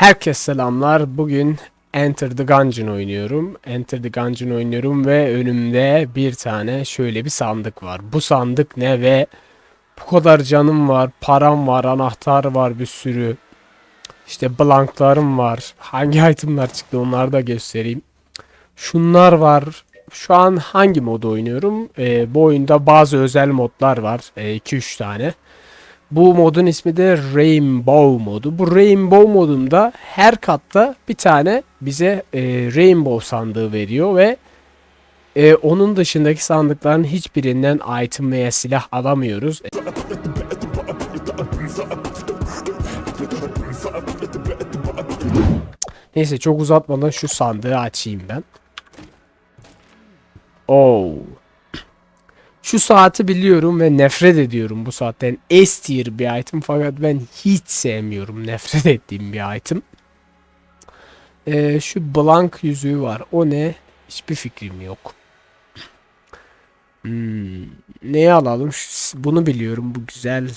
Herkes selamlar. Bugün Enter the Gungeon oynuyorum. Enter the Gungeon oynuyorum ve önümde bir tane şöyle bir sandık var. Bu sandık ne ve bu kadar canım var, param var, anahtar var bir sürü. İşte blanklarım var. Hangi itemlar çıktı onları da göstereyim. Şunlar var. Şu an hangi modu oynuyorum? Ee, bu oyunda bazı özel modlar var. 2-3 tane. Bu modun ismi de Rainbow modu. Bu Rainbow modunda her katta bir tane bize e, Rainbow sandığı veriyor ve e, onun dışındaki sandıkların hiçbirinden item veya silah alamıyoruz. Neyse çok uzatmadan şu sandığı açayım ben. Oh. Şu saati biliyorum ve nefret ediyorum bu saatten. S tier bir item fakat ben hiç sevmiyorum. Nefret ettiğim bir item. Ee, şu blank yüzüğü var. O ne? Hiçbir fikrim yok. Hmm, neyi alalım? Şu- bunu biliyorum. Bu güzel.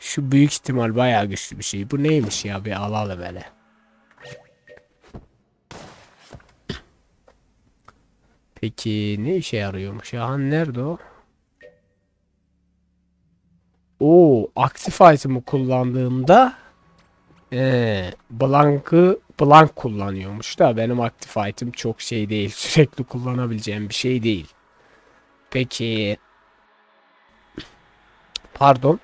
Şu büyük ihtimal bayağı güçlü bir şey. Bu neymiş ya? Bir alalım hele. Peki ne işe yarıyormuş ya? Han nerede o? Oo, aktif item'ı kullandığımda ee, blank'ı blank kullanıyormuş da benim aktif item çok şey değil. Sürekli kullanabileceğim bir şey değil. Peki pardon.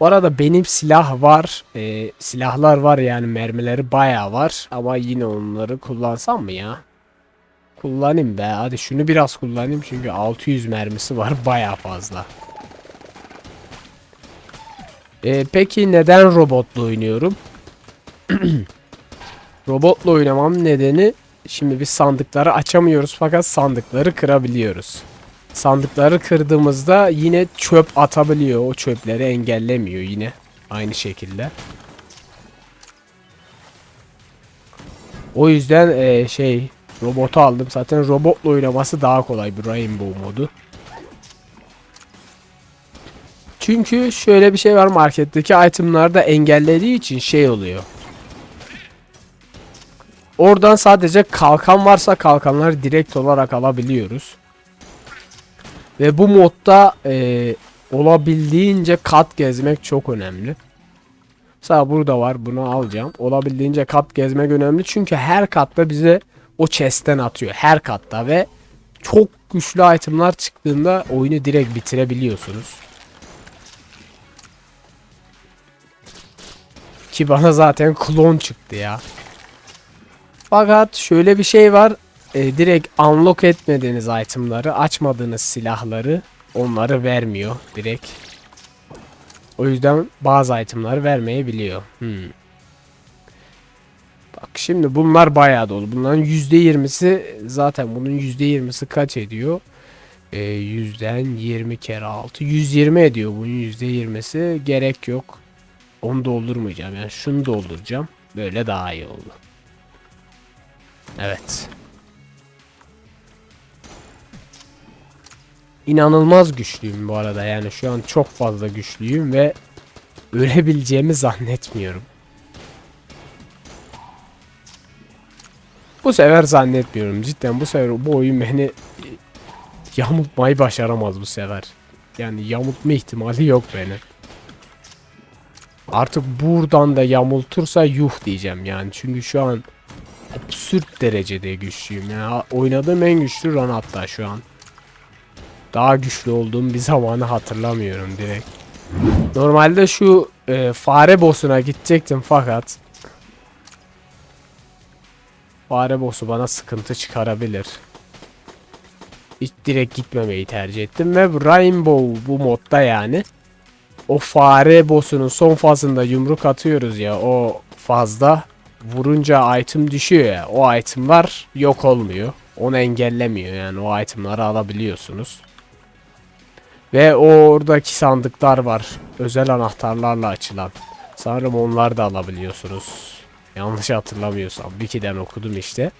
Bu arada benim silah var. Ee, silahlar var yani mermileri bayağı var. Ama yine onları kullansam mı ya? Kullanayım be. Hadi şunu biraz kullanayım çünkü 600 mermisi var baya fazla. Ee, peki neden robotla oynuyorum? robotla oynamam nedeni şimdi biz sandıkları açamıyoruz fakat sandıkları kırabiliyoruz. Sandıkları kırdığımızda yine çöp atabiliyor. O çöpleri engellemiyor yine. Aynı şekilde. O yüzden eee, şey robotu aldım. Zaten robotla oynaması daha kolay bir Rainbow modu. Çünkü şöyle bir şey var marketteki itemlarda engellediği için şey oluyor. Oradan sadece kalkan varsa kalkanları direkt olarak alabiliyoruz. Ve bu modda eee, olabildiğince kat gezmek çok önemli. Mesela burada var bunu alacağım. Olabildiğince kat gezmek önemli çünkü her katta bize o chest'ten atıyor. Her katta ve çok güçlü itemlar çıktığında oyunu direkt bitirebiliyorsunuz. Ki bana zaten klon çıktı ya. Fakat şöyle bir şey var. E, direkt unlock etmediğiniz itemları, açmadığınız silahları onları vermiyor direkt. O yüzden bazı itemları vermeyebiliyor. Hmm. Bak şimdi bunlar bayağı dolu. Bunların %20'si zaten bunun %20'si kaç ediyor? Ee, yüzden 20 kere 6. 120 ediyor bunun %20'si. Gerek yok. Onu doldurmayacağım. Yani şunu dolduracağım. Böyle daha iyi oldu. Evet. İnanılmaz güçlüyüm bu arada. Yani şu an çok fazla güçlüyüm ve ölebileceğimi zannetmiyorum. Bu sefer zannetmiyorum. Cidden bu sefer bu oyun beni yamultmayı başaramaz bu sefer. Yani yamultma ihtimali yok benim. Artık buradan da yamultursa yuh diyeceğim yani. Çünkü şu an absürt derecede güçlüyüm. Yani oynadığım en güçlü run hatta şu an. Daha güçlü olduğum bir zamanı hatırlamıyorum direkt. Normalde şu e, fare boss'una gidecektim fakat Fare boss'u bana sıkıntı çıkarabilir. Hiç direkt gitmemeyi tercih ettim ve Rainbow bu modda yani. O fare boss'unun son fazında yumruk atıyoruz ya o fazda vurunca item düşüyor ya. O itemlar yok olmuyor. Onu engellemiyor yani o itemları alabiliyorsunuz. Ve oradaki sandıklar var. Özel anahtarlarla açılan. Sanırım onlar da alabiliyorsunuz. Yanlış hatırlamıyorsam. Wiki'den okudum işte.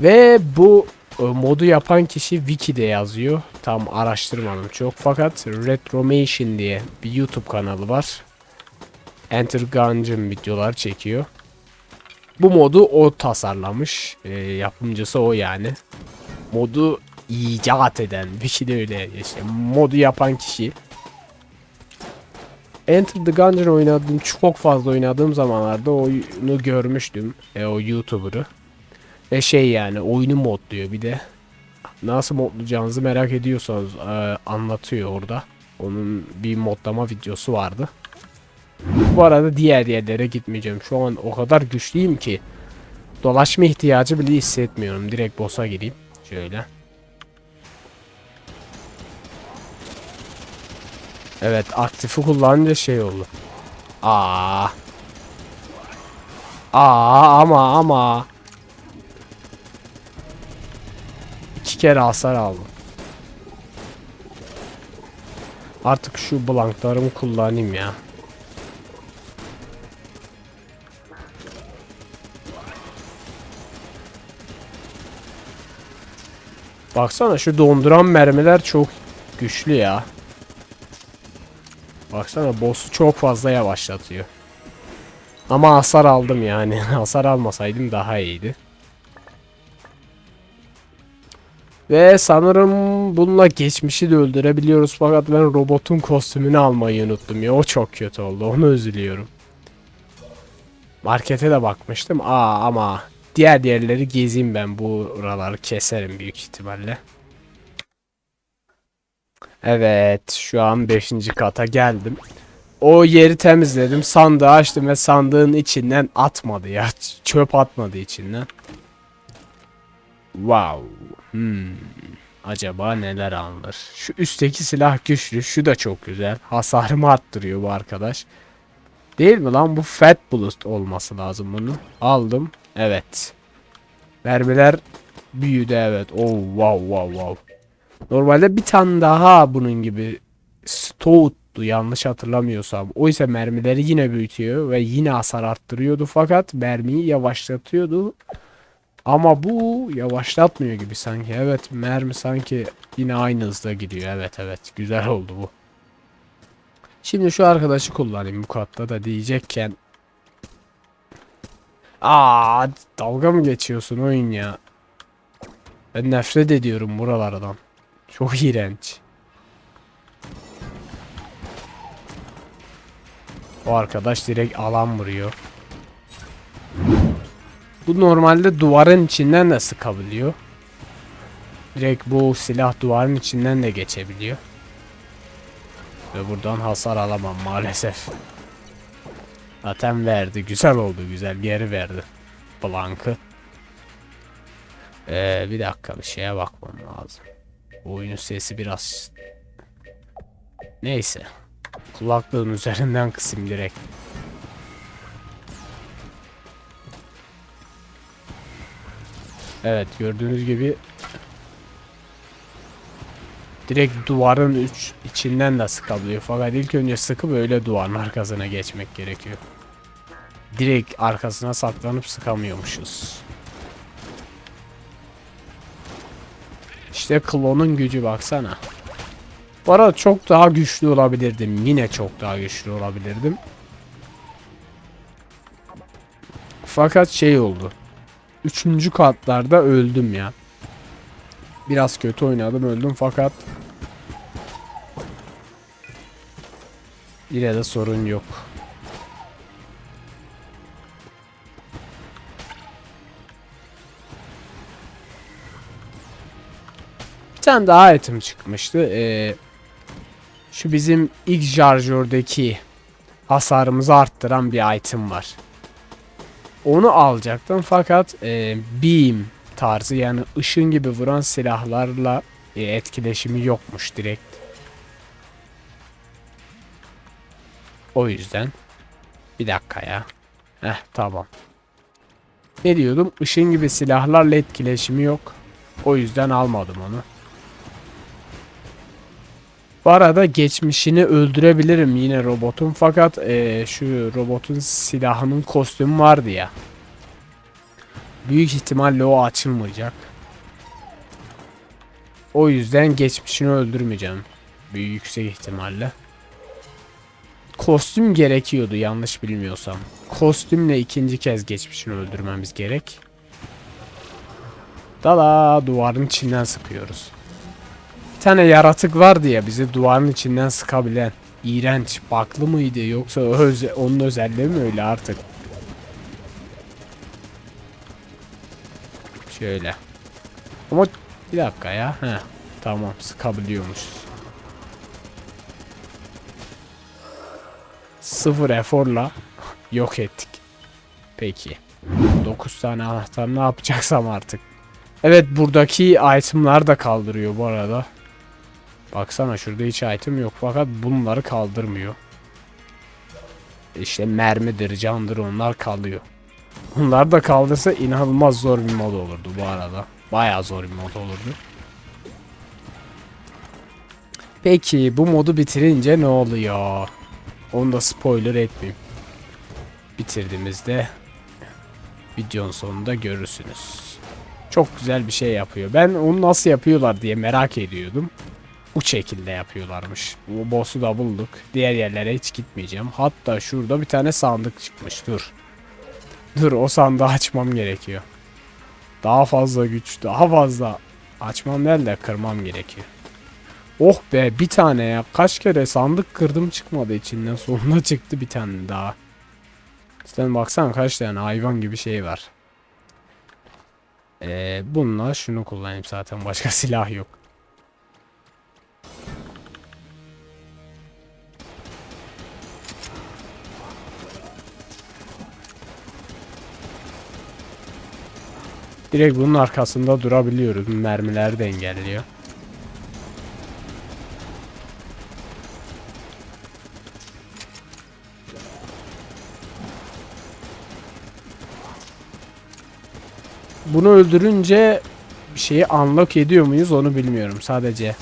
Ve bu e, modu yapan kişi Wiki'de yazıyor. Tam araştırmadım çok. Fakat Retromation diye bir YouTube kanalı var. Enter Gungeon videolar çekiyor. Bu modu o tasarlamış. Ee, yapımcısı o yani. Modu icat eden bir kişi de öyle işte modu yapan kişi. Enter the Gungeon oynadığım çok fazla oynadığım zamanlarda oyunu görmüştüm. E, o YouTuber'ı. Ve şey yani oyunu modluyor bir de. Nasıl modlayacağınızı merak ediyorsanız e, anlatıyor orada. Onun bir modlama videosu vardı. Bu arada diğer yerlere gitmeyeceğim. Şu an o kadar güçlüyüm ki dolaşma ihtiyacı bile hissetmiyorum. Direkt boss'a gireyim. Şöyle. Evet aktifi kullanınca şey oldu. Aa. Aa ama ama. İki kere hasar aldım. Artık şu blanklarımı kullanayım ya. Baksana şu donduran mermiler çok güçlü ya. Baksana boss'u çok fazla yavaşlatıyor. Ama hasar aldım yani. hasar almasaydım daha iyiydi. Ve sanırım bununla geçmişi de öldürebiliyoruz fakat ben robotun kostümünü almayı unuttum ya. O çok kötü oldu. Onu üzülüyorum. Markete de bakmıştım. Aa ama diğer yerleri gezeyim ben. Buraları keserim büyük ihtimalle. Evet şu an 5. kata geldim. O yeri temizledim. Sandığı açtım ve sandığın içinden atmadı ya. Çöp atmadı içinden. Wow. Hmm. Acaba neler alınır? Şu üstteki silah güçlü. Şu da çok güzel. Hasarımı arttırıyor bu arkadaş. Değil mi lan? Bu Fat Boost olması lazım bunu. Aldım. Evet. Mermiler büyüdü evet. Oh wow wow wow. Normalde bir tane daha bunun gibi Stout'tu yanlış hatırlamıyorsam. O ise mermileri yine büyütüyor ve yine hasar arttırıyordu fakat mermiyi yavaşlatıyordu. Ama bu yavaşlatmıyor gibi sanki. Evet mermi sanki yine aynı hızda gidiyor. Evet evet güzel oldu bu. Şimdi şu arkadaşı kullanayım bu katta da diyecekken. Aa dalga mı geçiyorsun oyun ya? Ben nefret ediyorum buralardan. Çok iğrenç. O arkadaş direkt alan vuruyor. Bu normalde duvarın içinden de sıkabiliyor. Direkt bu silah duvarın içinden de geçebiliyor. Ve buradan hasar alamam maalesef. Zaten verdi. Güzel oldu güzel. Geri verdi. Blank'ı. Ee, bir dakika bir şeye bakmam lazım. Oyunun sesi biraz... Neyse. Kulaklığın üzerinden kısayım direkt. Evet gördüğünüz gibi direkt duvarın üç, içinden de sıkabiliyor. Fakat ilk önce sıkıp öyle duvarın arkasına geçmek gerekiyor. Direkt arkasına saklanıp sıkamıyormuşuz. İşte klonun gücü baksana. Arada çok daha güçlü olabilirdim. Yine çok daha güçlü olabilirdim. Fakat şey oldu. Üçüncü katlarda öldüm ya. Biraz kötü oynadım öldüm fakat yine de sorun yok. Tane daha item çıkmıştı. Ee, şu bizim ilk şarjördeki hasarımızı arttıran bir item var. Onu alacaktım fakat e, beam tarzı yani ışın gibi vuran silahlarla e, etkileşimi yokmuş direkt. O yüzden bir dakika ya. Heh tamam. Ne diyordum? Işın gibi silahlarla etkileşimi yok. O yüzden almadım onu. Bu arada geçmişini öldürebilirim yine robotun fakat eee, şu robotun silahının kostümü vardı ya. Büyük ihtimalle o açılmayacak. O yüzden geçmişini öldürmeyeceğim. Büyük yüksek ihtimalle. kostüm gerekiyordu yanlış bilmiyorsam. Kostümle ikinci kez geçmişini öldürmemiz gerek. Dala duvarın içinden sıkıyoruz. Tane yaratık vardı ya bizi duvarın içinden sıkabilen. İğrenç. Baklı mıydı yoksa öze- onun özelliği mi öyle artık? Şöyle. Ama bir dakika ya. Heh. Tamam sıkabiliyormuşuz. Sıfır eforla yok ettik. Peki. 9 tane anahtar ne yapacaksam artık. Evet buradaki itemlar da kaldırıyor bu arada. Baksana şurada hiç item yok fakat bunları kaldırmıyor. İşte mermidir, candır onlar kalıyor. Bunlar da kaldırsa inanılmaz zor bir mod olurdu bu arada. Bayağı zor bir mod olurdu. Peki bu modu bitirince ne oluyor? Onu da spoiler etmeyeyim. Bitirdiğimizde videonun sonunda görürsünüz. Çok güzel bir şey yapıyor. Ben onu nasıl yapıyorlar diye merak ediyordum. Bu şekilde yapıyorlarmış. Bu boss'u da bulduk. Diğer yerlere hiç gitmeyeceğim. Hatta şurada bir tane sandık çıkmış. Dur. Dur o sandığı açmam gerekiyor. Daha fazla güç, daha fazla açmam değil de kırmam gerekiyor. Oh be bir tane ya. Kaç kere sandık kırdım çıkmadı içinden. Sonunda çıktı bir tane daha. Sen baksana kaç tane hayvan gibi şey var. Ee, bununla şunu kullanayım zaten. Başka silah yok. Direkt bunun arkasında durabiliyoruz. Mermiler de engelliyor. Bunu öldürünce bir şeyi unlock ediyor muyuz onu bilmiyorum. Sadece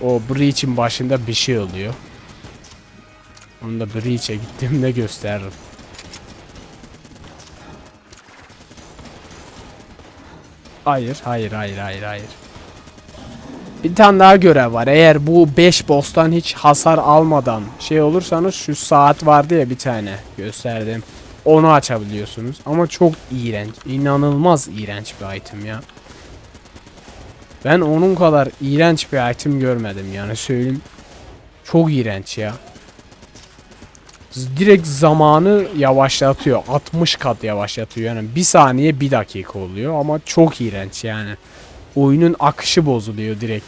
o Breach'in başında bir şey oluyor. Onu da Breach'e gittiğimde gösteririm. Hayır, hayır, hayır, hayır, hayır. Bir tane daha görev var. Eğer bu 5 boss'tan hiç hasar almadan şey olursanız şu saat vardı ya bir tane gösterdim. Onu açabiliyorsunuz. Ama çok iğrenç. inanılmaz iğrenç bir item ya. Ben onun kadar iğrenç bir item görmedim yani söyleyeyim. Çok iğrenç ya. Direkt zamanı yavaşlatıyor. 60 kat yavaşlatıyor. Yani bir saniye bir dakika oluyor ama çok iğrenç yani. Oyunun akışı bozuluyor direkt.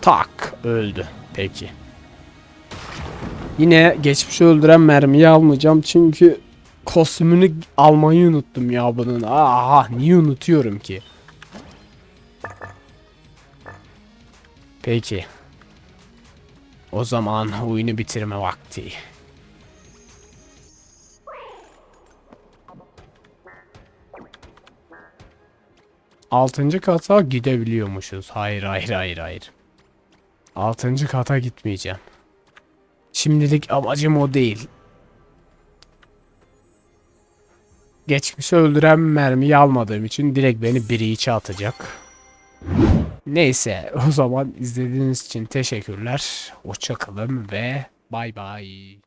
Tak öldü. Peki. Yine geçmişi öldüren mermiyi almayacağım çünkü kostümünü almayı unuttum ya bunun. Aha niye unutuyorum ki? Peki. O zaman oyunu bitirme vakti. Altıncı kata gidebiliyormuşuz. Hayır hayır hayır hayır. Altıncı kata gitmeyeceğim. Şimdilik amacım o değil. Geçmişi öldüren mermiyi almadığım için direkt beni biri içe atacak. Neyse o zaman izlediğiniz için teşekkürler. Hoşçakalın ve bay bay.